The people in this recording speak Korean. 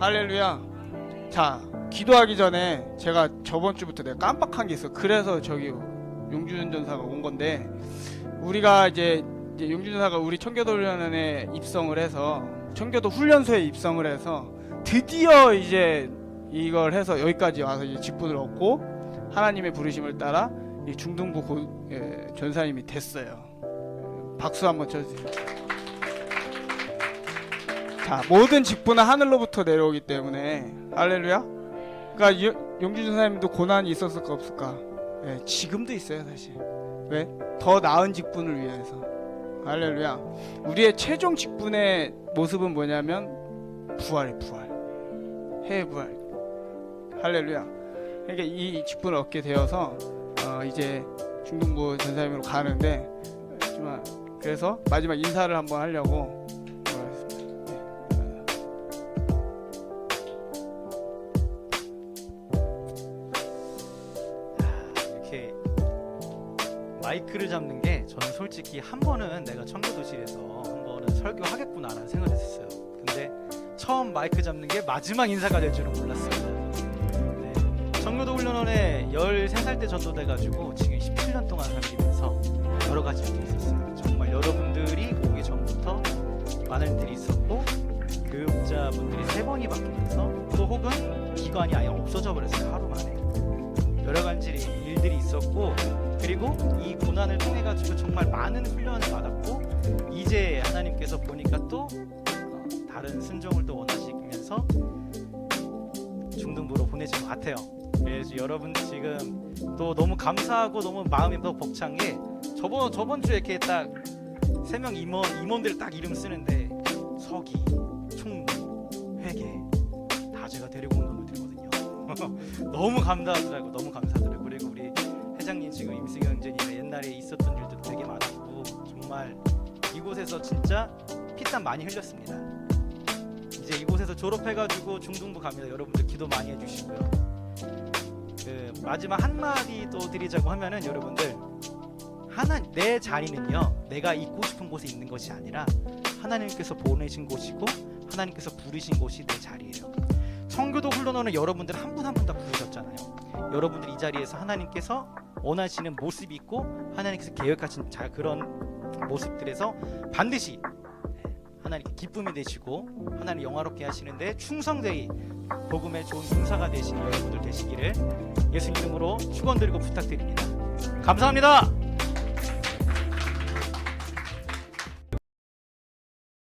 할렐루야. 자, 기도하기 전에 제가 저번 주부터 내가 깜빡한 게 있어. 그래서 저기 용준 전사가 온 건데 우리가 이제, 이제 용준 전사가 우리 청교도 훈련원에 입성을 해서 청교도 훈련소에 입성을 해서 드디어 이제 이걸 해서 여기까지 와서 이제 직분을 얻고 하나님의 부르심을 따라 이 중등부 고, 예, 전사님이 됐어요. 박수 한번 쳐주세요. 자, 모든 직분은 하늘로부터 내려오기 때문에 할렐루야. 그러니까 유- 용준 전사님도 고난이 있었을까 없을까? 예, 지금도 있어요, 사실. 왜? 더 나은 직분을 위해서. 할렐루야. 우리의 최종 직분의 모습은 뭐냐면 부활이 부활. 해의 부활. 할렐루야. 그러니까 이 직분을 얻게 되어서 어, 이제 중등부 전사님으로 가는데 그래서 마지막 인사를 한번 하려고 이렇게 마이크를 잡는 게 저는 솔직히 한 번은 내가 청교도실에서 한 번은 설교하겠구나라는 생각을 했었어요. 근데 처음 마이크 잡는 게 마지막 인사가 될 줄은 몰랐어요. 네. 청교도 훈련원에 13살 때 전도돼가지고 지금 17년 동안 섬기면서 여러 가지 일이 있었어요. 정말 여러분들이 오기 전부터 많은 일들이 있었고 교육자분들이 세 번이 바뀌면서 또 혹은 기관이 아예 없어져 버렸어요 하루 만에. 여러 가지 일들이 있었고 그리고 이 고난을 통해 가지고 정말 많은 훈련을 받았고 이제 하나님께서 보니까 또 어, 다른 순종을 또 원하시면서 중등부로 보내신 것 같아요. 그래서 여러분들 지금 또 너무 감사하고 너무 마음이 더 벅찬 게 저번 저번 주에 이렇게 딱 세 명 임원 임원들 딱 이름 쓰는데 서기, 총무, 회계 다 제가 데리고 온 놈들이거든요. 너무 감사하더라고 너무 우리 회장님 지금 전이 옛날에 있었던 일도 되게 많았고 정말 이곳에서 진짜 피땀 많이 흘렸습니다. 이제 이곳에서 졸업해가지고 중등부 갑니다. 여러분들 기도 많이 해주시고요. 그 마지막 한 마디 또 드리자고 하면은 여러분들 하나 내 자리는요 내가 있고 싶은 곳에 있는 것이 아니라 하나님께서 보내신 곳이고 하나님께서 부르신 곳이 내 자리예요. 청교도 훈련원은 여러분들 한 분 한 분 다 부르셨잖아요. 여러분들 이 자리에서 하나님께서 원하시는 모습이 있고 하나님께서 계획하신 자 그런 모습들에서 반드시 하나님께 기쁨이 되시고 하나님 영화롭게 하시는데 충성되이 복음의 좋은 용사가 되시는 여러분들 되시기를 예수 이름으로 축원드리고 부탁드립니다. 감사합니다.